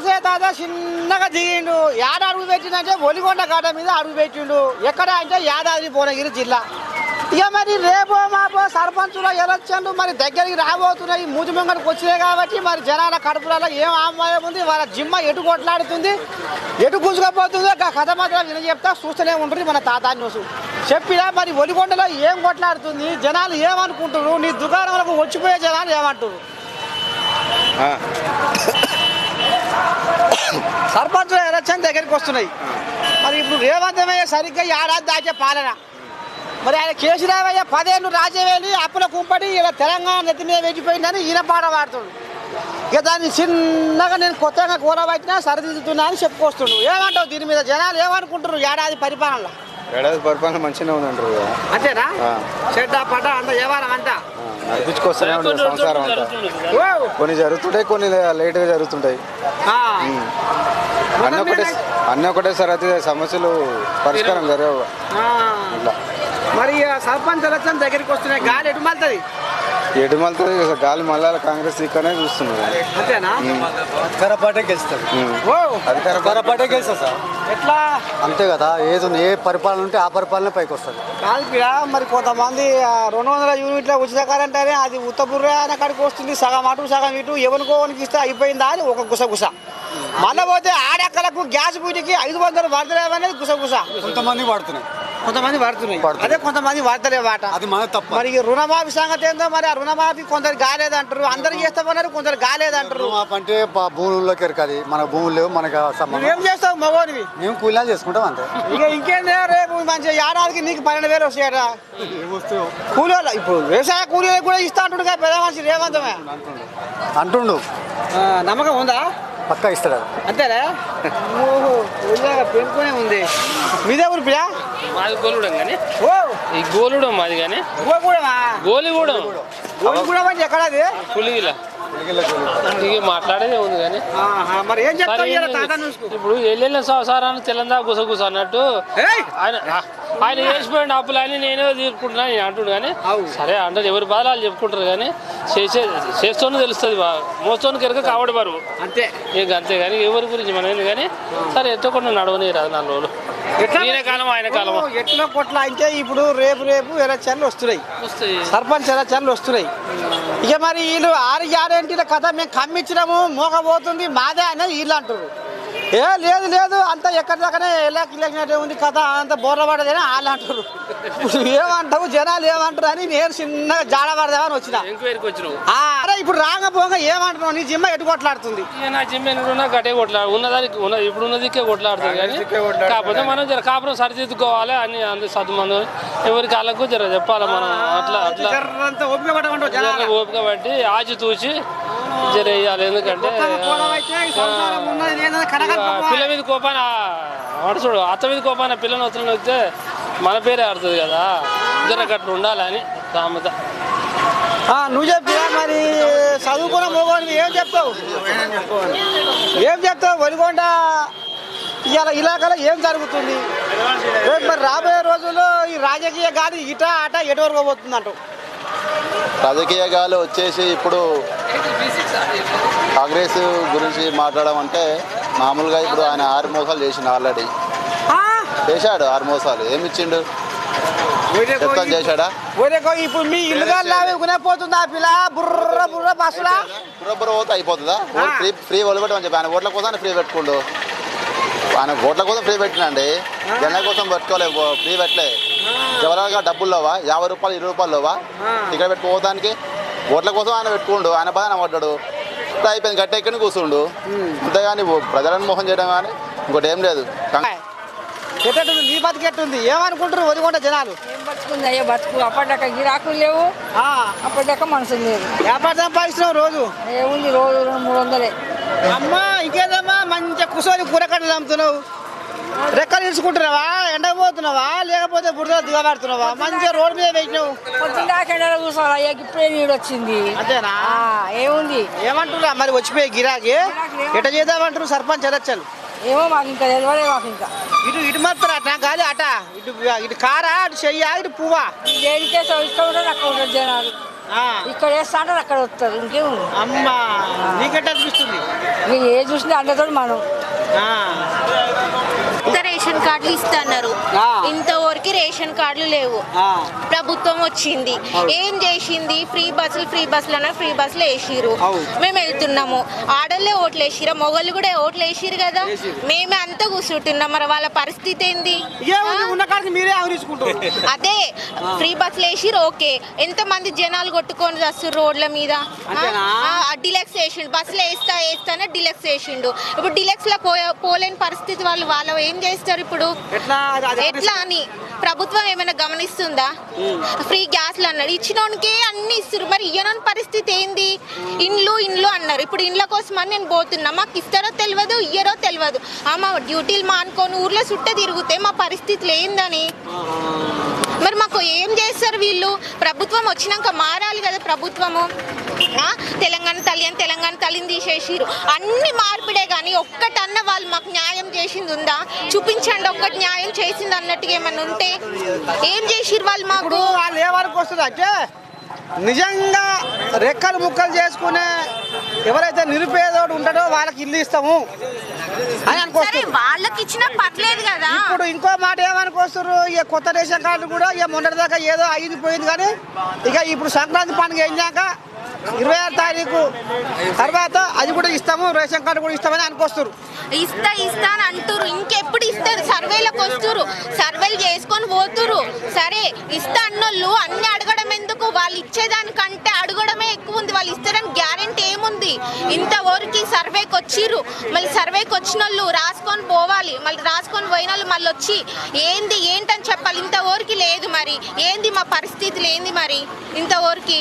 నర్సయ్య తాత చిన్నగా దిగిండు. యాడ అడుగు పెట్టిందంటే ఒలిగొండ గడ్డ మీద అడుగు పెట్టిండు. ఎక్కడ అంటే యాదాద్రి భువనగిరి జిల్లా. ఇక మరి రేపో మాపో సర్పంచులో ఎలక్షన్లు మరి దగ్గరికి రాబోతున్నాయి. మూతి ముంగడికి వచ్చినాయి కాబట్టి మరి జనాల కడుపులలో ఏం ఆమాయం ఉంది? వాళ్ళ జిమ్మ ఎటు కొట్లాడుతుంది? ఎటు గుంజుకపోతుందో కథ మాత్రం విన చెప్తా. చూస్తూనే ఉంటుంది మన తాత న్యూస్ చెప్పినా మరి ఒలిగొండలో ఏం కొట్లాడుతుంది? జనాలు ఏమనుకుంటున్నారు నీ దుకాణంలో వచ్చిపోయే జనాలు ఏమంటారు ఆ, ఎలక్షన్ దగ్గరికి వస్తున్నాయి. మరి ఇప్పుడు రేవంతమయ్య సరిగ్గా ఏడాది దాచే పాలన. మరి ఆయన కేసీరావయ్య పదేళ్ళు రాజవేలి అప్పుల కుంపడి ఇలా తెలంగాణ నెత్తి మీద వెళ్ళిపోయిందని ఈయన పాట పాడుతుంది ఇక దాన్ని చిన్నగా నేను కొత్తగా కూరబట్టినా సరిదిద్దుతున్నా అని చెప్పుకొస్తుండు ఏమంటావు దీని మీద జనాలు? ఏమనుకుంటున్నారు ఏడాది పరిపాలనలో? ఏడాది పరిపాలన మంచిగానే ఉందంటారు కదా. అంతేనా. చెడ్డ పడ్డ అంత వ్యవహారం అంతా? నడిపించుకొస్తూనే ఉంటుంది సంసారం అంతా! కొన్ని జరుగుతుంటాయి కొన్ని లేట్గా జరుగుతుంటాయి. అన్నీ ఒకటే అన్నీ ఒకటేసారి అయితే సమస్యలు పరిష్కారం జరగవు. ఇట్లా. మరి సర్పంచ్ ఎలక్షన్ దగ్గరికి వస్తున్నాయి గాలి ఎటు మళ్తుంది మళ్ళీ గాలి మళ్ళా కాంగ్రెస్ ఇక్కడనే చూస్తున్నారు. గెలుస్తుంది సార్. ఎట్లా? అంతే కదా ఏది ఉంది, ఏ పరిపాలన ఉంటే ఆ పరిపాలన పైకి వస్తుంది. మరి కొంతమంది ఆ, రెండు వందల యూనిట్ల ఉచిత కరెంట్ అని అది ఉత్తపుర్రే అనే కాడికి వస్తుంది. సగం అటు సగం ఇటు ఎవరికో ఎవరికి ఇస్తే అయిపోయిందా అని ఒక గుస గుస మళ్ళీ పోతే ఆడెక్కలకు గ్యాస్ బూటికి ఐదు వందలు పడతలేవనేది గుస గుస కొంతమంది వాడుతున్నాయి కొంతమంది పడుతున్నాయి. అదే కొంతమంది పడతలేవు వాట. అది మన తప్ప. మరి రుణమాఫీ సంగతి ఏందో మరి ఆ రుణమాఫీ కొందరు కాలేదంటారు. అందరు చేస్తామన్నారు కొందరు కాలేదంటారు. రుణమాఫీ అంటే భూముల్లోకి ఎరకది. మన భూములు లేవు మనకు సంబంధం. నువ్వేం చేస్తావు మగోనివి మేము కూలీలు చేసుకుంటాం అంతే. ఇక ఇంకేందే రేపు మంచిగా ఏడాదికి నీకు పన్నెండు వేలు వస్తాయట. కూలీ వాళ్ళ- ఇప్పుడు వ్యవసాయ కూలీలకు కూడా ఇస్తా అంటుండు కదా పెద్ద మనిషి రేవంతమే. అంటుండు. నమ్మకం ఉందా? పక్కా ఇస్తాడు అది. అంతేనా? ఓహో పెంచుకునే ఉంది. మీదే ఊరు పిల్ల మాది గోలుడం కానీ ఓ! ఈ గోలుడం మాది కానీ గో కూడా గోలిగూడెం గోలు కూడా మంచి ఎక్కడది? పులిగిల. ఇక మాట్లాడేదే ఉంది కానీ మరి ఏం? ఇప్పుడు వెళ్ళిన సంసారాన్ని తెల్లందా గుసగుస అన్నట్టు! ఆయన ఆయన చేసిపోయిన అప్పులని నేనే తీసుకుంటున్నా నేను అంటుడు కానీ. సరే అంటే ఎవరి బాధలు చెప్పుకుంటారు కానీ చేసే చేస్తూనే తెలుస్తుంది బాగా మోస్తోని కెరక కావడి బరువు అంతే ఇక అంతే కానీ ఎవరి గురించి మనం కానీ సరే ఎట్టకుండా నడవని రాదు నాలుగు రోజులు ఈయన కాలం ఆయన కాలం ఓ, ఎట్లా కొట్ల అంటే ఇప్పుడు రేపు రేపు ఎలక్షన్లు వస్తున్నాయి. సర్పంచ్ ఎలక్షన్లు వస్తున్నాయి. ఇక మరి వీళ్ళు ఆరు గ్యారెంటీల కథ మేము కమ్మించినాము మోగబోతుంది మాదే అనేది వీళ్ళు అంటారు ఏ లేదు లేదు. అంత ఎక్కడి దాకానే ఎలాకి ఇలాకినట్టే ఉంది కథ అంత బోర్ల పడదని వాళ్ళు అంటారు. ఇప్పుడు ఏమంటావు? జనాలు ఏమంటారు అని నేను చిన్నగా జాడబడదామని వచ్చిన. అరే ఇప్పుడు రాంగ పోగా ఏమంటున్నావు? నీ జిమ్మ ఎటు కొట్లాడుతుంది? నా జిమ్ ఉన్నా గట్టే కొట్లాడు ఉన్నదానికి ఉన్న ఇప్పుడు ఉన్న దిక్కే కొట్లాడుతుంది కానీ కాకపోతే మనం జర కాపురం సరిదిద్దుకోవాలి అని అందరు సదుమంది ఎవరికి వాళ్ళకు జర చెప్పాలి మనం. అట్లా అట్లా. ఓపిక పట్టి ఆచి తూచి జర వేయాలి ఎందుకంటే. పిల్ల మీద కోపాన వాడు చూడు అత్త మీద కోపాన పిల్లని వస్తున్న వస్తే మన పేరే ఆడుతుంది కదా. జర గట్ల ఉండాలని సామెత ఆ, నువ్వు చెప్పిరా మరి చదువుకున్న మగవాడిని ఏం చెప్తావు? ఏం చెప్తావు? వలిగొండ ఇవాళ ఇలాగలో ఏం జరుగుతుంది? మరి రాబోయే రోజుల్లో ఈ రాజకీయ గాలి ఇట అట ఎటు వరకు పోతుంది అంటావు రాజకీయగాలు వచ్చేసి ఇప్పుడు కాంగ్రెస్ గురించి మాట్లాడడం అంటే మామూలుగా ఇప్పుడు ఆయన ఆరు మోసాలు చేసిండు ఆల్రెడీ. చేశాడు ఆరు మోసాలు. ఏమి ఇచ్చిండు చెప్తాం చేశాడా? ఊరేకో ఇప్పుడు మీ ఇల్లుగా లావేకునే పోతుంది ఆ పిల్ల? బుర్ర బుర్ర బస్సులా బుర్ర పోతే అయిపోతుందా? ఫ్రీ ఫ్రీ చెప్పి ఆయన ఓట్ల కోసం ఫ్రీ పెట్టుకుండు. ఆయన ఓట్ల కోసం ఫ్రీ పెట్టినండి జనాల కోసం పెట్టుకోలేదు ఫ్రీ పెట్టలే జవరాలుగా డబ్బుల్లోవా యాభై రూపాయలు ఇరవై రూపాయలువా ఇక్కడ పెట్టుకోవడానికి ఓట్ల కోసం ఆయన పెట్టుకుండు ఆయన బాధ పడ్డాడు ఇప్పుడు అయిపోయింది గట్టి ఎక్కడిని కూర్చుండు. అంతేగాని ప్రజలను మోహం చేయడం కానీ ఇంకోటి ఏం లేదు. ఎట్టుంది నీ బతికెట్టుంది ఏమనుకుంటారు వదిగొండ జనాలు? ఏం బతుకుంది? అయ్యా బతుకు. అప్పటిదాకా గిరాకులు లేవు. ఆ, అప్పటిదాకా మనుషులు లేవు. వ్యాపారం సంపాదిస్తున్నావు రోజు? ఏముంది రోజు రెండు మూడు వందలే. అమ్మా ఇంకేదమ్మా? మంచిగా కుసోని కూరకట్టలు అమ్ముతున్నావు. రెక్కలు ఇరుచుకుంటున్నావా ఎండపోతున్నావా లేకపోతే బురద దిగబడుతున్నావా? మంచిగా రోడ్డు మీద పెట్టినావు. ఎండలో కూర్చోవాలి. అయ్యా ఇప్పుడే నీడు వచ్చింది. అంతేనా? ఏముంది? ఏమంటున్నా? మరి వచ్చిపోయి గిరాకి? ఎట చేద్దామంటారు సర్పంచ్ ఎలక్షన్ ఏమో మాకు ఇంకా తెలియలే మాకు ఇంకా. ఇటు ఇటు మాత్రం అట కాదు అట. ఇటు ఇటు కారా? ఇటు చెయ్యా? ఇటు పువ్వా? దేనికే ఇక్కడ ఉంటారు అక్కడ ఉంటారు జనాలు. ఆ, ఇక్కడ వేస్తా అంటారు అక్కడ వస్తారు. ఇంకేముంది? అమ్మా నీకెట్ట అనిపిస్తుంది? ఏ చూసినా అందరితో మనం. ఆ, కొత్త రేషన్ కార్డులు ఇస్తున్నారు. ఇంతవరకు రేషన్ కార్డులు లేవు. ప్రభుత్వం వచ్చింది. ఏం చేసింది? ఫ్రీ బస్సులు ఫ్రీ బస్సులు అన్న ఫ్రీ బస్సులు వేసిరు. మేము వెళ్తున్నాము. ఆడోళ్ళే ఓట్లు వేసిరా మొగళ్ళు కూడా ఓట్లు వేసిరు కదా. మేమే అంతా కూర్చుంటున్నాం. మరి వాళ్ళ పరిస్థితి ఏంది? అదే. ఫ్రీ బస్సులు వేసిరు ఓకే. ఎంత మంది జనాలు కొట్టుకొని వస్తారు రోడ్ల మీద? డిలెక్స్ వేసిండు. బస్సులు వేస్తా వేస్తానే డిలెక్స్ వేసిండు. ఇప్పుడు డిలెక్స్లో పోలేని పరిస్థితి వాళ్ళు వాళ్ళు ఏం చేస్తారు? ఇప్పుడు ఎట్లా? అని ప్రభుత్వం ఏమైనా గమనిస్తుందా? ఫ్రీ గ్యాస్లు అన్నాడు ఇచ్చినోనికే అన్ని ఇస్తారు మరి ఇయ్యనోని పరిస్థితి ఏంది? ఇండ్లు ఇండ్లు అన్నారు. ఇప్పుడు ఇండ్ల కోసం అని నేను పోతున్నా. మాకు ఇస్తారో తెలియదు ఇయ్యరో తెలియదు. ఆ మా డ్యూటీలు మానుకొని ఊర్లో చుట్ట తిరిగితే మా పరిస్థితులు ఏందని? మరి మాకు ఏం చేస్తారు వీళ్ళు? ప్రభుత్వం వచ్చినాక మారాలి కదా ప్రభుత్వము. ఆ? తెలంగాణ తల్లి అని తెలంగాణ తల్లిని తీసేసిరు అన్ని మార్పిడే కానీ ఒక్కటన్న వాళ్ళు మాకు న్యాయం చేసింది ఉందా? చూపించండి ఒక్కటి న్యాయం చేసింది అన్నట్టుగా ఏమన్నా ఉంటే? ఏం చేసిరు వాళ్ళు మాకు? ఇప్పుడు వాళ్ళు ఏమనుకు వస్తుంది అంటే నిజంగా రెక్కలు ముక్కలు చేసుకునే ఎవరైతే నిరుపేదోడు ఉంటాడో వాళ్ళకి ఇల్లు ఇస్తాము అని అనుకొస్తారు వాళ్ళకి ఇచ్చినా పర్లేదు కదా. ఇప్పుడు ఇంకో మాట ఏమనుకొస్తారు ఇక కొత్త రేషన్ కార్డు కూడా ఇక మొన్నటిదాకా ఏదో అయింది పోయింది కానీ ఇక ఇప్పుడు సంక్రాంతి పండుగ అయినాక ఇరవై ఆరు తారీఖు తర్వాత అది కూడా ఇస్తాము రేషన్ కార్డు కూడా ఇస్తామని అనుకొస్తారు ఇస్తా ఇస్తా అని అంటురు ఇంకెప్పుడు ఇస్తారు? సర్వేలకు వస్తురు సర్వేలు చేసుకొని పోతురు సరే ఇస్తా అన్నోళ్ళు అన్ని అడగడం ఎందుకు? వాళ్ళు ఇచ్చేదానికంటే అడగడమే ఎక్కువ ఉంది. వాళ్ళు ఇస్తారని గ్యారెంటీ ఏముంది? ఇంతవరకు సర్వేకి వచ్చిర్రు. మళ్ళీ సర్వేకి వచ్చిన వాళ్ళు రాసుకొని పోవాలి. మళ్ళీ రాసుకొని పోయిన వాళ్ళు మళ్ళీ వచ్చి ఏంది ఏంటని చెప్పాలి? ఇంతవరకు లేదు మరి. ఏంది మా పరిస్థితులు? ఏంది మరి? ఇంతవరకు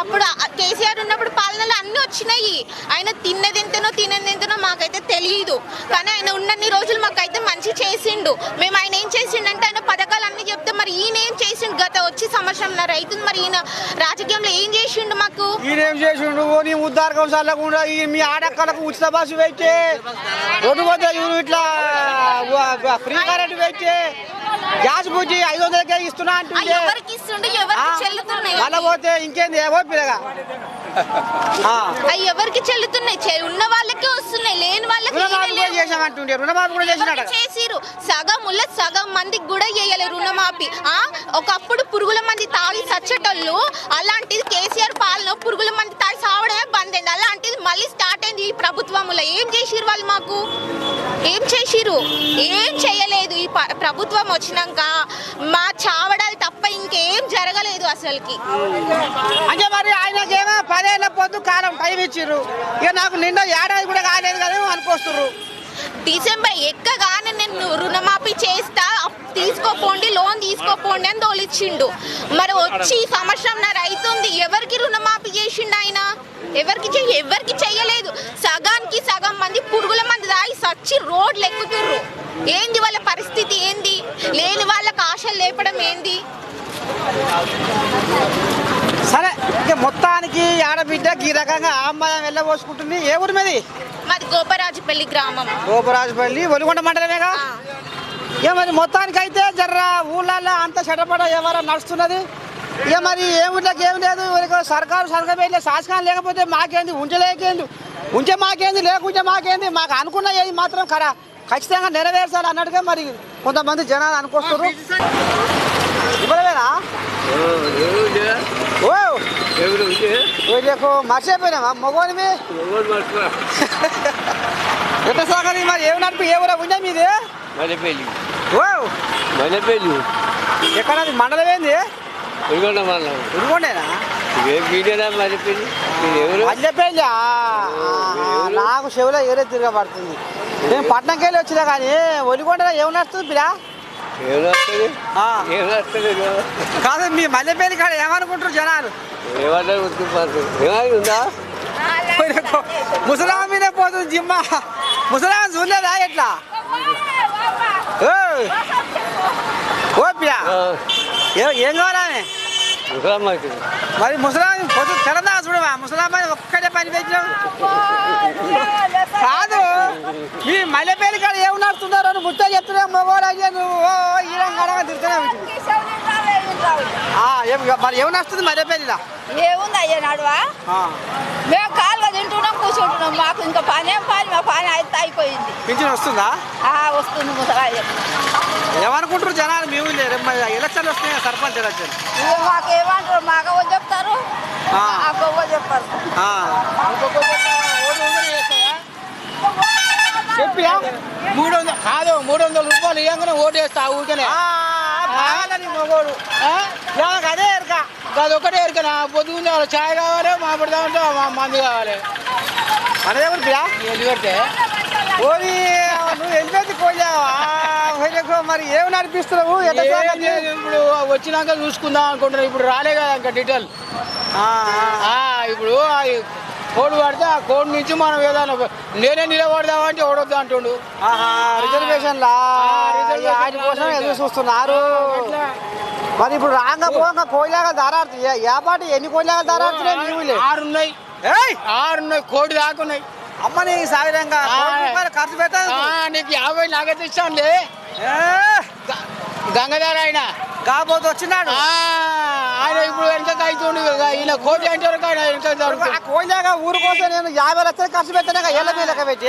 అప్పుడు కేసీఆర్ ఉన్నప్పుడు పాలనలు అన్నీ వచ్చినాయి. ఆయన తిన్నది ఎంతనో తినది ఎంతనో మాకైతే తెలియదు కానీ ఆయన ఉన్నన్ని రోజులు మాకైతే మంచి చేసిండు. మేము ఆయన ఏం చేసిండంటే ఆయన పథకాలు అన్ని చెప్తే మరి ఈయన ఏం చేసిండు? గత వచ్చి సంవత్సరంన్నర అవుతుంది మరి ఈయన రాజకీయంలో ఏం చేసిండు మాకు? ఈయనేం చేసిండు? ఓ నీ మీ ఆడక్కలకు ఉచిత బస్సు పెట్టి. రోడ్డు ఇట్లా ఫ్రీ కరెంట్ పెట్టి. గ్యాస్ బుజ్జి ఐదు వందలకే ఇస్తున్నా చెల్లుతున్నాయి? మళ్ళా పోతే ఇంకేంది? ఏవో పిల్లగా? ఎవరికి చెల్లుతున్నాయి? ఉన్న వాళ్ళకే వస్తున్నాయి లేని వాళ్ళకి కూడా లేవు. చేసామంటుండే రుణమాఫీ కూడా చేసినాడు ఎవరికి చేసిరు సగం ఉల్ల సగం మందికి కూడా చేయలేరు రుణమాఫీ. ఆ ఒకప్పుడు పురుగుల మంది తాగి సచ్చటోళ్ళు అలాంటిది కేసీఆర్ పాలన పురుగుల మంది తాగి సావడమే బంద్ అయింది. అలాంటిది మళ్ళీ స్టార్ట్ అయింది ఈ ప్రభుత్వంలో ఏం చేసిరు వాళ్ళు మాకు? ఏం చేసిరు ఏం చేయలేదు ఈ ప్రభుత్వం వచ్చినాక మా చావడాలు తప్ప ఇంకేం జరగలేదు అసలుకి. అంటే మరి ఆయనకేమో పదేళ్ళ పొద్దు కాలం టైం ఇచ్చిర్రు. ఇక నాకు నిండా ఏడాది కూడా కాలేదు కదా అనుకొస్తుర్రు. డిసెంబర్ ఎక్కగానే నేను రుణమాఫీ చేస్తా తీసుకోపోండి లోన్ తీసుకోపోండి అని తోలిచ్చిండు. మరి వచ్చి సంవత్సరం సంవత్సరంన్నర ఉంది ఎవరికి రుణమాఫీ చేసిండు ఆయన? ఎవరికి ఎవరికి చెయ్యలేదు? సగానికి సగం మంది పురుగుల మంది దాగి సచ్చి రోడ్లు ఎక్కుతుర్రు. ఏంది వాళ్ళ పరిస్థితి ఏంది? లేని వాళ్ళకి ఆశలు లేపడం ఏంది? సరే మొత్తానికి ఆడబిడ్డకి ఈ రకంగా ఆమ్మాయం వెళ్ళబోసుకుంటుంది. ఏ ఊరి మీది? మాది గోపరాజుపల్లి గ్రామం. గోపరాజుపల్లి ఒలిగొండ మండలమేగా. ఇక మరి మొత్తానికి అయితే జర్ర ఊళ్ళల్లో అంత చెడపడ ఎవరో నడుస్తున్నది. ఇక మరి ఏమిట్లకి ఏం లేదు ఇక సర్కారు సర్గబెట్లే శాసకాలు లేకపోతే మాకేంది ఉంచలేకేంది? ఉంచే మాకేంది లేకుంటే మాకేంది? మాకు అనుకున్న ఏది మాత్రం కరా ఖచ్చితంగా నెరవేర్చాలి అన్నట్టుగా మరి కొంతమంది జనాలు అనుకొస్తారు ఇవ్వలేనా ఓ! ఓ నీకు మర్చిపోయినావా మగోనివి ఎట్లా సాగని మరి ఏమి నడిపి? ఏ ఊరా ఉందా మీది? మల్లెపల్లి ఓ మల్లెపల్లి ఎక్కడ మండలం ఏంది? ఉల్గొండ మండలం. మీడియా మల్లెపల్లి నాకు చెవిలో ఏరే తిరగబడుతుంది. నేను పట్నంకి వెళ్ళి వచ్చినా కానీ ఒలిగొండలో ఏమి నడుస్తుంది పిల్ల ఎవరు వస్తుంది ఆ. ఏం వస్తుంది కాదు మీ మల్లెపల్లి కాడ ఏమనుకుంటారు జనాలు ఏమన్నా ఉత్తుపారు ఏమైనా ఉందా ముసలాం మీద పోతుంది జిమ్మ ముసలాం చూడలేదా ఎట్లా ఓయ్. ఓ పిల్ల ఏ- ఏం కావాలని ముసలమ్మకి మరి ముసలాం పొద్దు తెలంగాణ చూడవా ముసలాం ఒక్కడే పని పెట్టినావు కాదు. మీ మల్లెపల్లి కాడ ఏమి నడుస్తున్నారో నువ్వు ముచ్చట చెప్తున్నా మగవాడు అయ్యా నువ్వు. ఓ, ఓ, ఈ రంగు అడగ తిరుగుతూనే ఉంటుంది ఆ, ఏం మరి ఏమి నడుస్తుంది మల్లెపల్లిలా ఏముంది అయ్యా నడువా? మేము కాలుగా తింటున్నాం కూర్చుంటున్నాం. మాకు ఇంకా పని ఏం పని మా పని అయితే అయిపోయింది. పింఛన్ వస్తుందా? వస్తుంది ముసలాయ ఏమనుకుంటారు జనాలు మీ ఊళ్ళో రేపు మరి ఎలక్షన్లు వస్తున్నాయి సర్పంచ్ ఎలక్షన్ ఇక మాకు ఏమంటారు? మాకు ఎవరు చెప్తారు? చెప్పియా మూడు వందలు కాదు మూడు వందల రూపాయలు ఇవ్వగానే ఓటేస్తా ఊరికనే. మగోడు. నాకు అదే ఎరక. అది ఒకటే ఎరికనా పొద్దున్న చాయ్ కావాలి మామిడిదామంటే మందు కావాలి. మనదే పియా ఎందుకంటే ఓరి నువ్వు వెళ్ళిపోతే పోయావా మరి ఏమి నడిపిస్తున్నావు? ఇప్పుడు వచ్చినాక చూసుకుందాం అనుకుంటున్నా. ఇప్పుడు రాలే కదా ఇంకా డీటెయిల్ ఇప్పుడు కోడ్ పడితే ఆ కోడ్ నుంచి మనం ఏదైనా నేనే నిలబడదామంటే ఓడొద్దు అంటుండు. రిజర్వేషన్ ఆయన కోసం ఎదురు చూస్తున్నారు. మరి ఇప్పుడు రాంగ పోంగ కోయిలాగా దారాడుతుంది ఏ- ఏ పాట ఎన్ని కోయిలాగా దారాడుతున్నాయి ఊళ్ళో? ఆరున్నాయి. ఆరున్నాయి కోడి దాకున్నాయి. అమ్మని సాగరంగా ఆ. కోటి రూపాయలు ఖర్చు పెట్టాలి ఆ, నీకు యాభై నాకైతే ఇస్తానులే. గంగధార ఆయన కాబోతు వచ్చినాడు. ఆయన ఇప్పుడు వెనక అవుతుండు కదా. ఈయన కోటి అంటే వరకు ఆయన వెనక. కోయిలాగా ఊరు కోసం నేను యాభై లక్షలు ఖర్చు పెట్టాను ఎల్ల మీద లెక్క పెట్టి.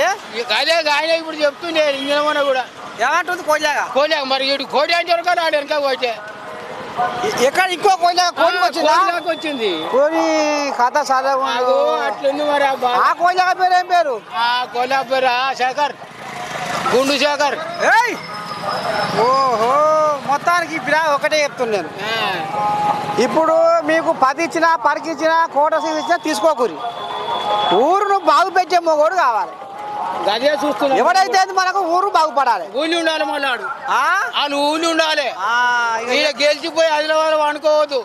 అదే ఆయన ఇప్పుడు చెప్తుండే ఇంజనమన కూడా. ఏమంటుంది కోయిలాగా కోడి మరి ఇటు కోడి అంటే వరకు ఆడ వెనక పోతే. ఎక్కడ ఇంకో కోయిలాగా కోడికి వచ్చిందా? కోడి వచ్చింది. చాలా నాకు అట్లుంది మరి ఆ కోయిలాగా పేరు ఏం పేరు? ఆ కొల్లాపూర్ శేఖర్. గుండు శేఖర్. ఏయ్! ఓహో! మొత్తానికి ఇప్పుడు ఒకటే చెప్తున్నాను ఇప్పుడు మీకు పది ఇచ్చినా పరికి ఇచ్చినా కోట ఇచ్చినా తీసుకోకూరి. ఊరును బాగు పెట్టే మొగోడు కావాలి. గదే చూస్తున్నా. ఎవడైతే మనకు ఊరు బాగుపడాలి. ఊళ్ళు ఉండాలి మళ్ళాడు ఆ? వాళ్ళు ఊళ్ళు ఉండాలి. ఈయన గెలిచిపోయి ఆదిలాబాద్ అనుకోవద్దు.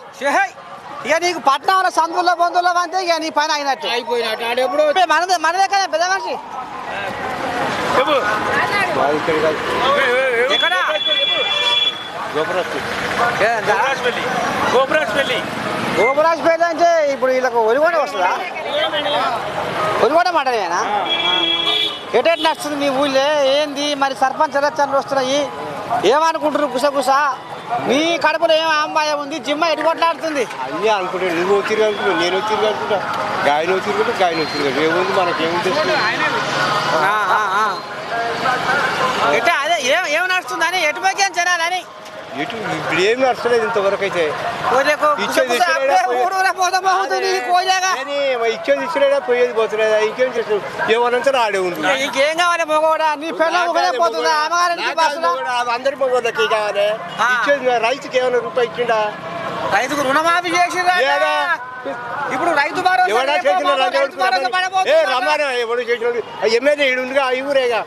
ఇక నీకు పట్టణంలో సందుల్లో బంధువుల్లో అంతే ఇక నీ పని అయినట్టు. అయిపోయినట్టు. ఆడెప్పుడో మనదే మనదే కదా పెద్ద మనిషి. గోపురాజ్పేట అంటే ఇప్పుడు వీళ్ళకు ఒరిగొండ వస్తుందా? ఒరిగొండ మాటనేనా ఎటెట్ నడుస్తుంది మీ ఊళ్ళో? ఏంది? మరి సర్పంచ్ ఎలక్షన్లు వస్తున్నాయి. ఏమనుకుంటున్నారు గుసగుస? మీ కడుపులో ఏం అమ్మాయి ఉంది? జిమ్మ ఎటు కొట్లాడుతుంది? అన్నీ అనుకుంటా నువ్వు వచ్చిరు అనుకుంటా నేను వచ్చిరు అనుకుంటా. గాయన వచ్చిరు కంటే గాయన వచ్చిరు కంటే ఏముంది ఆ, ఆ. ఎట్ట అదే ఏం ఏం నడుస్తుందని? ఎటు పోయి జనాలని ఇప్పుడు ఏం నడుస్తలేదు ఇంతవరకు అయితే. ఇచ్చేది ఇచ్చేదే ఇచ్చినా పోయేది పోతున్నదా ఇంకేం చేస్తావు? ఏమనంతా ఆడే ఉంది ఇంకేం కావాలి మగవాడా నీ అందరి మగోళ్ళకి కావాలి. ఇచ్చేది రైతుకి ఏమైనా రూపాయి ఇచ్చిండా? రైతుకు రుణమాఫీ ఏడా? ఇప్పుడు రైతు? రమాను ఎవడు చేసిన ఎమ్మెల్యే ఉందిగా ఈ ఊరేగా.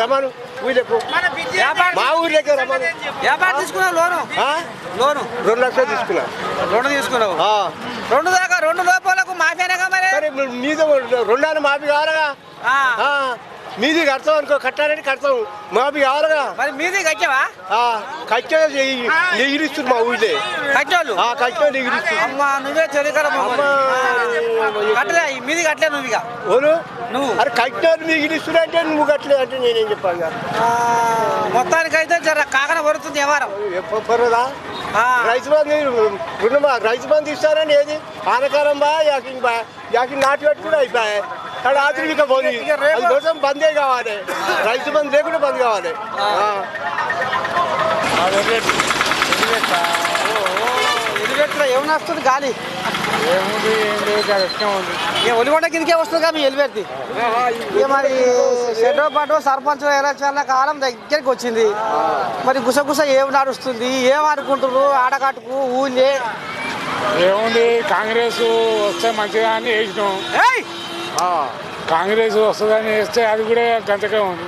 రమాను వ్యాపారం మా ఊర్లోకి రమాను వ్యాపారం తీసుకున్నావు లోను? ఆ? లోను. రెండు లక్షలు తీసుకున్నా. రెండు తీసుకున్నావు? ఆ. రెండు దాకా రెండు లోపలకు మాఫీనేగా మరి? మీద రెండాలు మాపి కావాలగా. మీది కడతాం అనుకో కట్టాలని కడతాం. మాపి కావాలగా మరి మీది కట్టావా? కట్టే ఎగిరిస్తుంది మా ఊళ్ళే. కట్టోళ్ళు? ఆ కట్టే ఎగిరిస్తుంది అమ్మా నువ్వే కట్టలే మీది కట్టలే నువ్వు ఇక. ఓను నువ్వు? అరే కట్టారు మిగిలిస్తున్నా అంటే నువ్వు కట్టలేదు అంటే నేనేం చెప్పాను మొత్తానికైతే జర కాకన పడుతుంది వ్యవహారం. పర్వాదా ఆ. రైతు బంధు రుణమా? రైతు బంధు ఇస్తారని ఏది? ఆనకాలం బా యాకింగ్ బా యాకింగ్ నాటు పెట్టి కూడా అయిపోయాయి. ఇక రేపు- అది కోసం బందే కావాలి. రైతు బంధు లేకుండా బంద్ కావాలి. ఎలివేటర్. ఏమైనా వస్తుంది గాలి? ఇక ఒలిగొండ కిందకే వస్తుంది కదా మీ ఎలివేర్ది ఇక మరి షెడ్డో పాటు సర్పంచ్ ఎలక్షన్ల కాలం దగ్గరికి వచ్చింది. మరి గుసగుస ఏం నడుస్తుంది? ఏం అనుకుంటున్నారు? ఆడకట్టుకు ఊళ్ళే? ఏముంది కాంగ్రెస్ వస్తే మంచిగా అని వేసినాం! కాంగ్రెస్ వస్తుందని వేస్తే అది కూడా గంతకే ఉంది.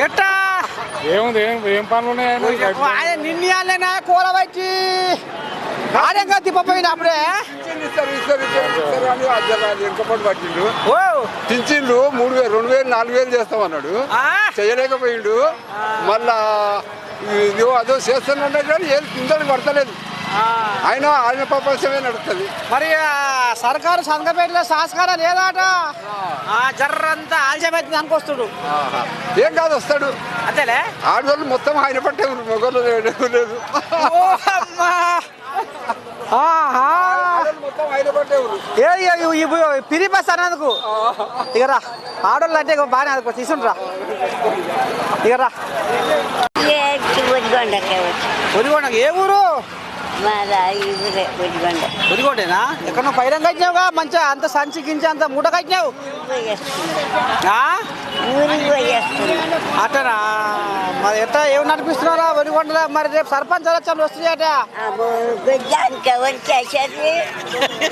ఎట్టా? ఏముంది? ఏం ఏం పనులు ఉన్నాయని కూర అప్పుడే? పట్టిండు ఓ. పింఛన్లు మూడు వేలు రెండు వేలు నాలుగు వేలు చేస్తామన్నాడు? చేయలేకపోయిండు. మళ్ళా అదో చేస్తానంటే కానీ ఏది పింఛన్ పడతలేదు. ఆయన ఆయన ప్రపంచమే నడుస్తుంది మరి ఆ, సర్కారు సంతపెట్టిన సంస్కారం లేదాట? ఆ, జర్రంతా ఆల్చబెట్టింది అనుకొస్తుడు ఏం కాదు వస్తాడు. అంతేలే? ఆడవాళ్ళు మొత్తం ఆయన పట్టే మొగలు లేదు పిరి బస్ అన్నందుకు? ఇక రా ఆడోళ్ళు అంటే బాగానే అది తీసుకుంటురా ఇక రా. ఒడిగొండకే వచ్చి. ఒదిగోండ ఏ ఊరు? ఒదిగోటేనా ఎక్కడ పైరం కట్టినావుగా? మంచిగా అంత సంచి గించి అంత మూట కట్టినావు? అట్టనా? మరి ఎట్లా ఏమి నడిపిస్తున్నారా ఒడిగొండలా? మరి రేపు సర్పంచ్ ఎలక్షన్లు వస్తున్నాయట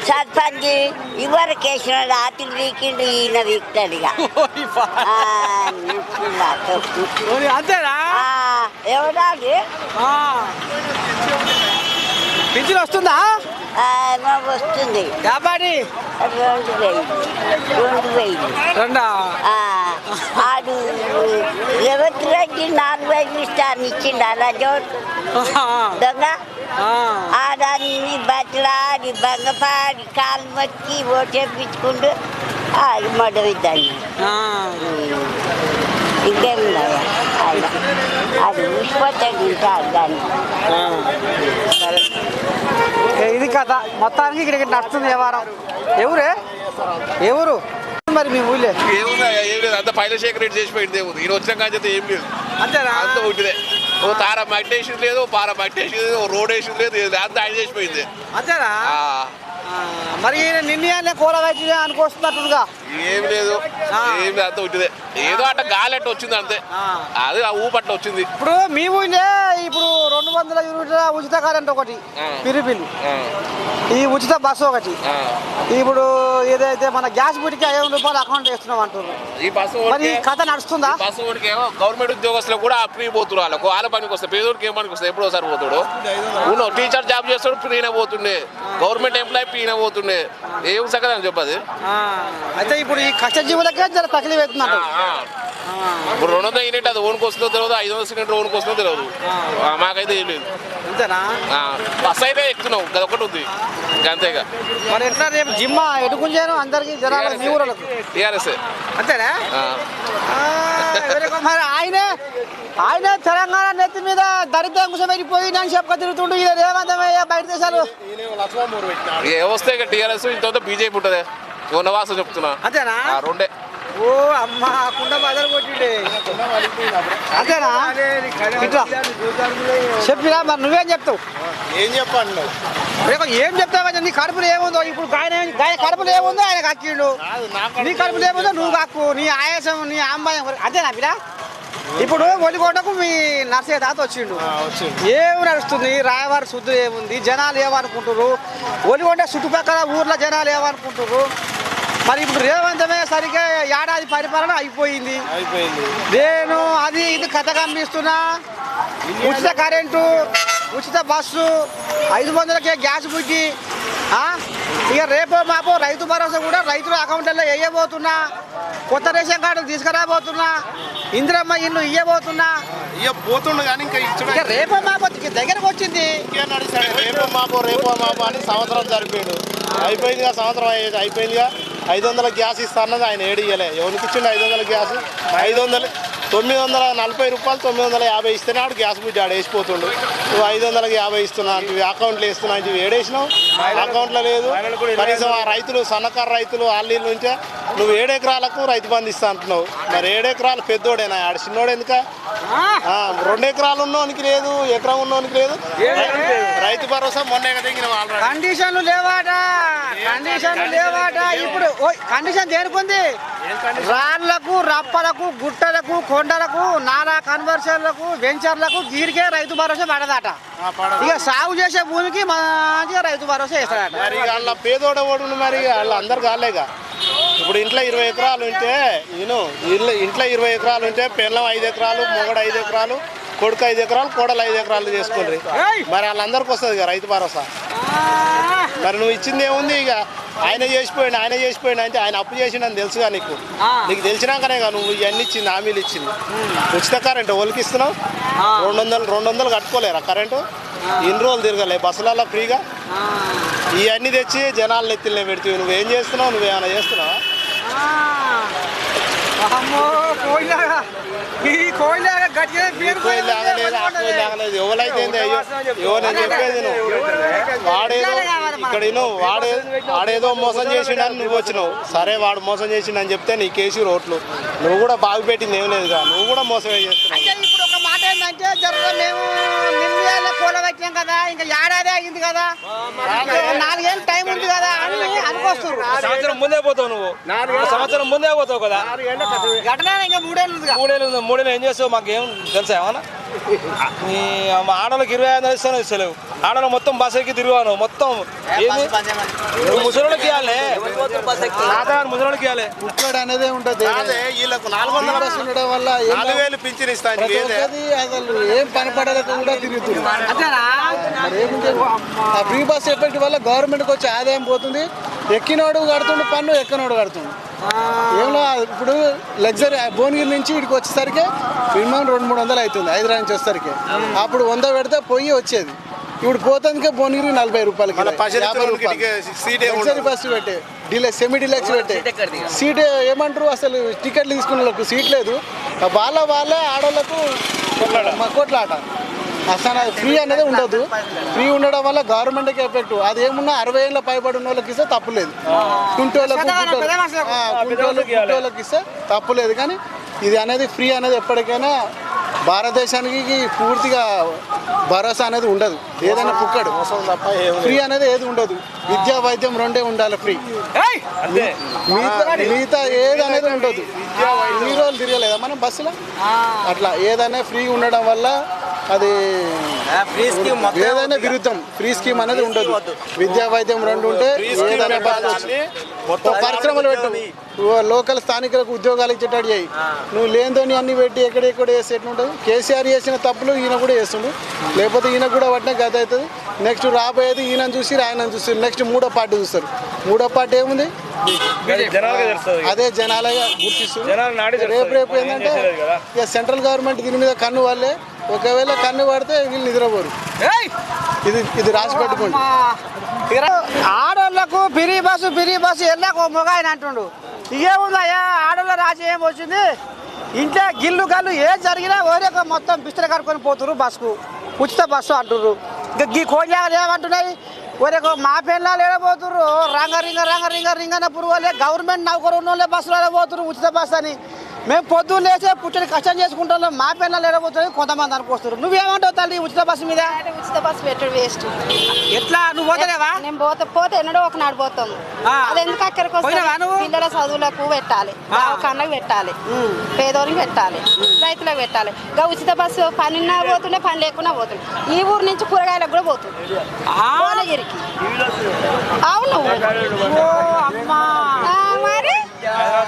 సర్పంచ్ ఇవరకు వేసినాడు ఆతులు వీకిండు ఈయన వీక్తాడు ఇక. అంతేనా? ఆ. పింఛన్ వస్తుందా? వస్తుంది. యాపాటి రెండు వేలు. రెండు వేలు. రెండా? ఆ, ఆడు రేవంత్ రెడ్డి నాలుగు వేలు ఇస్తాను ఇచ్చిండు అలా దొంగ? ఆడాన్ని బట్లాడి బంగపాడి కాలు మొక్కి ఓటేపించుకుంటూ ఇంకేమున్నాయా ఆయన అది ఊసిపోతాడు ఉంటాడు దాన్ని కథ మొత్తానికి ఇక్కడ నడుస్తుంది వ్యవహారం. ఎవరే? ఎవరు? మరి మీ ఊళ్ళే? అంత పైన శేఖర్ రెడ్డి చేసిపోయింది ఏముంది ఈయన వచ్చిన కానీ ఏం లేదు. అంతేనా? అంత ఉంటిదే ఓ తార మట్టి వేసింది లేదు ఓ పార మట్టి వేసింది లేదు ఓ రోడ్ వేసింది లేదు అంత ఆయన చేసిపోయింది. అంతేనా? మరి నిన్న కూర వచ్చి అనుకొస్తున్నట్టుగా ఏం లేదు ఏం లేదు అంత ఉంటిదే ఏదో అట్ట గాలి అట్ట వచ్చింది అంతే. అది ఆ ఊపట్ల వచ్చింది. ఇప్పుడు మీ ఊళ్ళే ఇప్పుడు రెండు వందల యూనిట్ల ఉచిత కరెంట్ ఒకటి పిరిపిల్లి ఈ ఉచిత బస్సు ఒకటి. ఇప్పుడు ఏదైతే మన గ్యాస్ బిడ్డకి ఐదు వందల రూపాయలు అకౌంట్ వేస్తున్నాం అంటున్నారు ఈ బస్సు మరి కథ నడుస్తుందా? బస్సు ఏమో గవర్నమెంట్ ఉద్యోగస్తులకు కూడా ఫ్రీ పోతున్నారు వాళ్ళకు. వాళ్ళ పనికి వస్తాయి పేదోడికి ఏం పనికి వస్తాయి ఎప్పుడో ఒకసారి పోతాడు. టీచర్ జాబ్ చేస్తాడు ఫ్రీనే పోతుండే. గవర్నమెంట్ ఎంప్లాయీ ఫ్రీనే పోతుండే ఏం సగదని చెప్పది? అయితే ఇప్పుడు ఈ కష్టజీవులకే జర తగిలి అవుతుందంట ఇప్పుడు రెండు వందల యూనిట్ అది ఓన్కి వస్తుందో తెలియదు ఐదు వందల సిలిండర్ ఓన్కి వస్తుందో తెలియదు మాకైతే ఏం లేదు. అంతేనా? ఆ, బస్ అయితే ఎక్కుతున్నావు అది ఒకటి ఉంది. అంతేగా. మరి ఎట్లా రేపు జిమ్మా ఎడుకుంచాను అందరికి జనాలు మీ ఊళ్ళకు టీఆర్ఎస్ అంతేనా? మరి ఆయనే ఆయనే తెలంగాణ నెత్తి మీద దరిద్రం కూర్చోబెట్టిపోయి నేను చెప్పక తిరుగుతుండు. ఇది రేవంతమయ్య బయట దేశాలు. ఏ వస్తే టీఆర్ఎస్ ఇంత బీజేపీ ఉంటుంది. ఉన్నవాసం చెప్తున్నా. అంతేనా? ఆ, రెండే. ఓ అమ్మ కుండ బదలు కొట్టిండే. అంతేనా ఇట్లా. మరి నువ్వేం చెప్తావు? ఏం చెప్పండి? రేపు ఏం చెప్తావు నీ కడుపులో ఏముందో? ఇప్పుడు ఆయన ఆయన కడుపులో ఏముందో ఆయన కక్కిండు. నీ కడుపులో ఏముందో నువ్వు కక్కు. నీ ఆయాసం నీ ఆంబాయం అంతేనా పిరా ఇప్పుడు ఒలిగొండకు మీ నర్సయ్య తాత వచ్చిండు. ఏం నడుస్తుంది? రాయవారి శుద్ధి ఏముంది? జనాలు ఏమనుకుంటారు ఒలిగొండ చుట్టుపక్కల ఊర్ల జనాలు ఏమనుకుంటారు మరి ఇప్పుడు రేవంతమే సరిగ్గా ఏడాది పరిపాలన అయిపోయింది. అయిపోయింది. నేను అది ఇది కథ కనిపిస్తున్నా ఉచిత కరెంటు ఉచిత బస్సు ఐదు వందలకే గ్యాస్ బుక్కి ఆ? ఇక రేపో మాపో రైతు భరోసా కూడా రైతుల అకౌంట్లలో వేయబోతున్నా కొత్త రేషన్ కార్డు తీసుకురాబోతున్నా ఇందిరమ్మ ఇల్లు ఇయ్యబోతున్నా. ఇక పోతుండు కానీ ఇంకా ఇచ్చుడు ఇక రేపో మాపో దగ్గరకు వచ్చింది. రేపో మాపో రేపో మాపో అని సంవత్సరం సరిపోయాడు అయిపోయిందిగా సంవత్సరం అయిపోయిందిగా. ఐదు వందల గ్యాస్ ఇస్తా అన్నది ఆయన ఏడు ఇయ్యలే ఎవరికి ఇచ్చిండు ఐదు వందల గ్యాస్? ఐదు వందలు తొమ్మిది వందల నలభై రూపాయలు తొమ్మిది వందల యాభై ఇస్తేనే ఆడు గ్యాస్ బుడ్డి ఆడ వేసిపోతుండు. నువ్వు ఐదు వందలకి యాభై ఇస్తున్నా అంటే అకౌంట్లో ఇస్తున్నా అంటే ఏడేసినావు? అకౌంట్లో లేదు. కనీసం ఆ రైతులు సన్నకారు రైతులు వాళ్ళ నుంచే నువ్వు ఏడెకరాలకు రైతు బంధు ఇస్తా అంటున్నావు. మరి ఏడెకరాలు పెద్దోడేనా? ఆడ చిన్నోడు ఎందుక? ఆ, రెండు ఎకరాలు ఉన్నోనికి లేదు ఎకరం ఉన్నోనికి లేదు. రైతు భరోసా మొన్న కండిషన్లు లేవాట? కండిషన్లు లేవాట? ఇప్పుడు కండిషన్ దేనికుంది రాళ్ళకు రప్పలకు గుట్టలకు కొండలకు నాలా కన్వర్షన్లకు వెంచర్లకు గీరికే రైతు భరోసా పడదట. ఇక సాగు చేసే భూమికి మంచిగా రైతు భరోసా వేస్తాడట మరి వాళ్ళ పేదోడ ఓడును మరి వాళ్ళ అందరు కాలేగా ఇప్పుడు ఇంట్లో ఇరవై ఎకరాలు ఉంటే నేను ఇల్లు ఇంట్లో ఇరవై ఎకరాలు ఉంటే పెళ్ళం ఐదు ఎకరాలు మొగడు ఐదు ఎకరాలు కొడుకు ఐదు ఎకరాలు కోడలు ఐదు ఎకరాలు చేసుకుండ్రి. మరి వాళ్ళందరికి వస్తుంది రైతు భరోసా. మరి నువ్వు ఇచ్చింది ఏముంది ఇక? ఆయన చేసిపోయిండు ఆయన చేసిపోయిండు అంటే ఆయన అప్పు చేసిండని తెలుసుగా నీకు? నీకు తెలిసినాకనే కదా నువ్వు ఇవన్నీ ఇచ్చింది హామీలు ఇచ్చింది. ఉచిత కరెంటు ఒలికి ఇస్తున్నావు? రెండు వందలు రెండు వందలు కట్టుకోలేరా కరెంటు? ఇన్ని రోజులు తిరగలే బస్సులలో ఫ్రీగా? ఇవన్నీ తెచ్చి జనాలు నెత్తిలనే పెడితే నువ్వేం చేస్తున్నావు? నువ్వేమైనా చేస్తున్నావా? అమ్మో కోయిలాగా ఈ కోయిలాగా గట్టిగా పేరు లాగలేదు ఎవరైతే చెప్పేది వాడేదో ఇక్కడ వాడే వాడేదో మోసం చేసిండని నువ్వు వచ్చినావు. సరే వాడు మోసం చేసిండని చెప్తే నీ కేసు రోట్లు నువ్వు కూడా బాగు పెట్టింది ఏం లేదుగా. నువ్వు కూడా మోసమే చేస్తున్నావు. అంటే ఇప్పుడు ఒక మాట ఏంటంటే మేము నిన్న కూల కదా ఇంకా ఏడాది అయింది కదా. నాలుగేళ్ళు టైం ఉంది కదా అని అనుకొస్తారు సంవత్సరం ముందే పోతావు నువ్వు. సంవత్సరం ముందే పోతావు కదా. మూడేళ్ళు ఉందిగా. మూడేళ్ళు ఏం చేస్తావు మాకు ఏం తెలుసా ఏమన్నా? నీ ఆడలకు ఇరవై ఐదు ఇస్తాను ఇస్తలేవు ఆడలు మొత్తం బస్ ఎక్కి తిరిగాను. మొత్తం ఏంది? నువ్వు ముసలోళ్ళకి ఇవ్వాలి. సాధారణ ముసలోళ్ళకి ఇవ్వాలి. ఇక్కడ అనేది ఉంటుంది. అదే వీళ్ళకు నాలుగు వందల బస్ ఉండడం వల్ల నాలుగు వేలు పింఛన్ ఇస్తాను అసలు ఏం పని పడలేక కూడా తిరుగుతుంది. ఆ ఫ్రీ బస్ ఎఫెక్ట్ వల్ల గవర్నమెంట్కి వచ్చే ఆదాయం పోతుంది. ఎక్కినోడు కడుతుండు పన్ను ఎక్కనోడు కడుతుండు. ఏమో ఇప్పుడు లగ్జరీ భువనగిరి నుంచి ఇక్కడికి వచ్చేసరికి మినిమం రెండు మూడు వందలు అవుతుంది హైదరాబాద్ నుంచి వచ్చేసరికి. అప్పుడు వంద పెడితే పొయ్యి వచ్చేది. ఇప్పుడు పోతుందికే భువనగిరి నలభై రూపాయలకి యాభై రూపాయలు. బస్సు పెట్టే. డిలే సెమీ డిలక్స్ పెట్టే. సీట్ ఏమంటారు అసలు టికెట్లు తీసుకున్న వాళ్ళకు? సీట్ లేదు. వాళ్ళ వాళ్ళే ఆడవాళ్ళకు మా కొట్లాట అసలు ఫ్రీ అనేది ఉండదు. ఫ్రీ ఉండడం వల్ల గవర్నమెంట్కి ఎఫెక్ట్ అది ఏమున్నా అరవై ఏళ్ళ పైబడి ఉన్న వాళ్ళకి ఇస్తే తప్పులేదు కుంటోళ్ళకు కుంటోళ్ళకు ఇస్తే తప్పులేదు కానీ ఇది అనేది ఫ్రీ అనేది ఎప్పటికైనా భారతదేశానికి పూర్తిగా భరోసా అనేది ఉండదు. ఏదైనా పుక్కడు. ఫ్రీ అనేది ఏది ఉండదు. విద్యా వైద్యం రెండే ఉండాలి ఫ్రీ. మిగతా మిగతా ఏది అనేది ఉండదు. ఈ రోజులు తిరగలేదా మనం బస్సులో? అట్లా ఏదైనా ఫ్రీ ఉండడం వల్ల అది ఏదైనా విరుద్ధం. ఫ్రీ స్కీమ్ అనేది ఉండదు. విద్యా వైద్యం రెండు ఉంటే ఏదైనా పరిశ్రమలు పెట్టు. లోకల్ స్థానికులకు ఉద్యోగాలు ఇచ్చేటట్టు చేయి. నువ్వు లేనితోని అన్ని పెట్టి ఎక్కడెక్కడ ఎట్లుంటుంది? కేసీఆర్ చేసిన తప్పులు ఈయన కూడా చేస్తుండు. లేకపోతే ఈయన కూడా పట్టిన గత అవుతుంది. నెక్స్ట్ రాబోయేది ఈయన చూసి ఆయన చూసి నెక్స్ట్ మూడో పార్టీ చూస్తారు. మూడో పార్టీ ఏముంది? జనాలుగా తెలుస్తుంది. అదే జనాలుగా గుర్తిస్తారు జనాలు నాడి రేపు రేపు ఏంటంటే ఇక సెంట్రల్ గవర్నమెంట్ దీని మీద కన్ను వాళ్ళే ఒకవేళ కన్ను పడితే వీళ్ళు నిద్రపోరు. ఇది ఇది రాసి పెట్టుకోండి. ఆడోళ్ళకు పిరి బస్సు పిరి బస్సు వెళ్ళాక మొగ ఆయన అంటుండు. ఇదేముందయ్యా ఆడోళ్ళ రాజు ఏం వచ్చింది? ఇంట్లో గిల్లు గల్లు ఏం జరిగినా ఓరేక మొత్తం బిస్తర కడుకొని పోతురు బస్సుకు. ఉచిత బస్సు అంటుర్రు. ఇంకా గీ కోళ్ళాగలు ఏమంటున్నాయి? ఒరేక మా పిల్లలు ఏడబోతుర్రు రంగ రింగ రంగ రింగ రింగన పురుగోలే గవర్నమెంట్ నౌకరు ఉన్నోళ్ళే బస్సులో పోతురు ఉచిత బస్సు అని. మేము పొద్దున్న లేచే పుట్టని కష్టం చేసుకుంటాం మా పిల్లలు ఏడబోతున్నాయి కొంతమంది అనుకొస్తారు నువ్వేమంటావు తల్లి ఉచిత బస్సు మీద? ఉచిత బస్సు పెట్టడు వేస్ట్. ఎట్లా? నువ్వు పోతలేవా? నేను పోతే పోతే ఎన్నడో ఒకనాడు పోతాం. ఆ. అది ఎందుకు అక్కడికి? పిల్లల చదువులకు పెట్టాలి. కళ్ళకు పెట్టాలి. పేదోనికి పెట్టాలి. రైతులకు పెట్టాలి. ఇంకా ఉచిత బస్సు పనిన్నా పోతుండే పని లేకున్నా పోతుండే. ఈ ఊరు నుంచి కూరగాయలకు కూడా పోతుంది భువనగిరికి అవును. ఓ అమ్మా ఆ, మరి అది పెట్టడు వేస్ట్ ఓ అమ్మా కూరగాయలు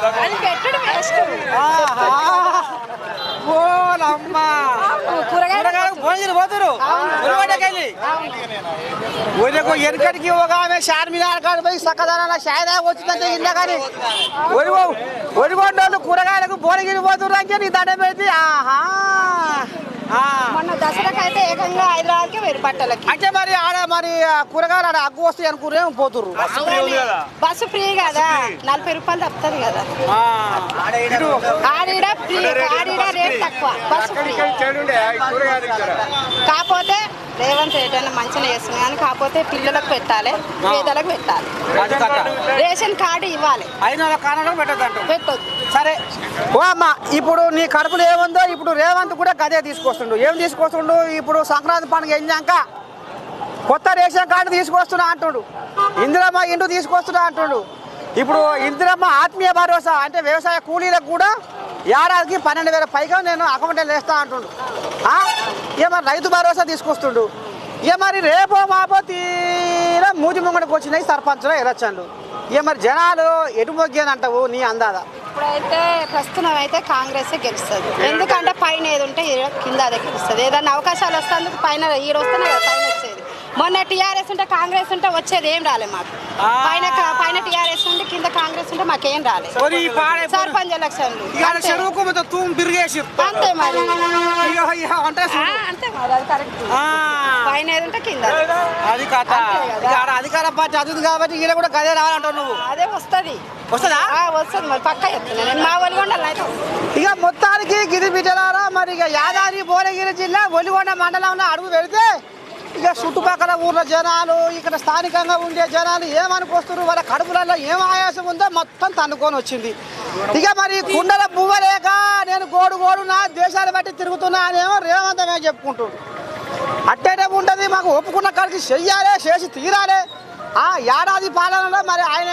కూరగాయలకు భోజనం పోతారు. ఉల్లిగడ్డకెళ్ళి ఊరికి వెనకటికి ఒక ఆమె చార్మినార్ కాడ పోయి సక్కదాన షాయదా వచ్చిందంటే ఇల్లా కానీ. ఒరి ఒరిగొండోళ్ళు కూరగాయలకు పోతున్నారు అంటే నీ దండం పెడితే ఆహా. మొన్న దసరాకి అయితే ఏకంగా హైదరాబాద్కి వేరు బట్టలకి. అంటే మరి ఆడ మరి కూరగాయలు ఆడ అగ్గు వస్తాయి అనుకునే పోతుర్రు? బస్సు ఫ్రీ కదా. నలభై రూపాయలు తప్పుతుంది కదా. ఆడిడ ఫ్రీ ఆడిడ రేట్ తక్కువ బస్సు ఫ్రీ. కాకపోతే రేవంత్ అన్న మంచిగా చేస్తుంది కానీ కాకపోతే పిల్లలకు పెట్టాలి పేదలకు పెట్టాలి. రేషన్ కార్డు ఇవ్వాలి. పెట్టొద్దు. సరే. ఓ అమ్మ ఇప్పుడు నీ కడుపులో ఏముందో ఇప్పుడు రేవంత్ కూడా గదే తీసుకొస్తుండు. ఏం తీసుకొస్తుండు? ఇప్పుడు సంక్రాంతి పండుగ వెళ్ళాక కొత్త రేషన్ కార్డు తీసుకొస్తున్నా అంటుండు. ఇందిరమ్మ ఇండు తీసుకొస్తున్నా అంటుండు. ఇప్పుడు ఇందిరమ్మ ఆత్మీయ భరోసా అంటే వ్యవసాయ కూలీలకు కూడా ఏడాదికి పన్నెండు వేల పైగా నేను అకౌంట్లో వేస్తా అంటుండు. ఇక మరి రైతు భరోసా తీసుకొస్తుండు. ఇక మరి రేపో మాపో తీరా మూతి ముంగడికి వచ్చినాయి సర్పంచ్లో ఎరచండు ఇక మరి జనాలు ఎటు మొగ్గేదంటావు నీ అందాదా ఇప్పుడైతే ప్రస్తుతం అయితే కాంగ్రెస్ గెలుస్తుంది. ఎందుకంటే పైన ఏది ఉంటే కింద అదే గెలుస్తుంది. ఏదన్నా అవకాశాలు వస్తేందుకు పైన ఈడ వస్తేనే కదా పైన మొన్న టీఆర్ఎస్ ఉంటే కాంగ్రెస్ ఉంటే వచ్చేది ఏం రాలే మాకు. పైన పైన టీఆర్ఎస్ ఉంటే కింద కాంగ్రెస్ ఉంటే మాకేం రాలేదు. సర్పంచ్ ఎలక్షన్లు అంతే. మరి. అంతే మరి అది కరెక్ట్ ఆ. పైన ఏది ఉంటే కింద. అది కథ. అధికార పార్టీ అది కాబట్టి ఈడ కూడా గదే రావాలంటావు నువ్వు. అదే వస్తది. వస్తుందా? వస్తది మరి పక్క చెప్తున్నా. నేను మా వాళ్ళు అయితే. ఇక మొత్తానికి గిరి బిడ్డలారా మరి ఇక యాదాద్రి భువనగిరి జిల్లా ఒలిగొండ మండలంలో అడుగు పెడితే ఇక చుట్టుపక్కల ఊర్ల జనాలు ఇక్కడ స్థానికంగా ఉండే జనాలు ఏమనుకొస్తున్నారు? వాళ్ళ కడుపులలో ఏం ఆయాసం ఉందో మొత్తం తన్నుకొని వచ్చింది. ఇక మరి కుండల పువ్వలేక నేను గోడు గోడు నా దేశాలు బట్టి తిరుగుతున్నా అనేమో రేవంతమే చెప్పుకుంటున్నాడు. అట్టేటే ఉంటుంది మాకు ఒప్పుకున్న కాడికి చెయ్యాలి చేసి తీరాలి. ఆ ఏడాది పాలనలో మరి ఆయన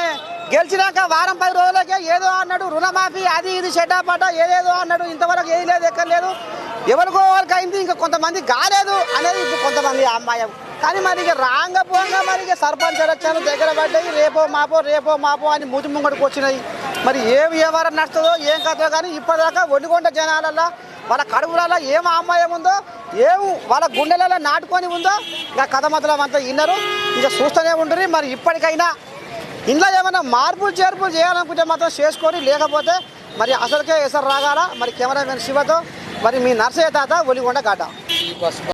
గెలిచినాక వారం పది రోజులకే ఏదో అన్నాడు రుణమాఫీ అది ఇది చెడ్డాపడ్డ ఏదేదో అన్నాడు ఇంతవరకు ఏది లేదు ఎక్కడ లేదు. ఎవరికో వరకు అయింది ఇంకా కొంతమంది కాలేదు అనేది ఇప్పుడు కొంతమంది అమ్మాయం. కానీ మరి ఇక రాంగ పోంగా మరి ఇక సర్పంచ్ ఎలక్షన్లు దగ్గర పడ్డాయి రేపో మాపో రేపో మాపో అని మూతి ముంగడికి వచ్చినాయి. మరి ఏం వ్యవహారం నడుస్తుందో ఏం కథో కానీ ఇప్పటిదాకా ఒడిగొండ జనాలల్లో వాళ్ళ కడుపులలో ఏం అమ్మాయం ఉందో ఏం వాళ్ళ గుండెలలో నాటుకొని ఉందో ఇక కథ మొదలం అంతా విన్నారు. ఇంకా చూస్తూనే ఉంటుంది మరి ఇప్పటికైనా ఇంట్లో ఏమైనా మార్పులు చేర్పులు చేయాలనుకుంటే మాత్రం చేసుకొని లేకపోతే మరి అసలుకే ఎసరు రాగాల మరి కెమెరామెన్ శివతో మరి మీ నర్సయ్య తాత ఒలిగొండ కాట.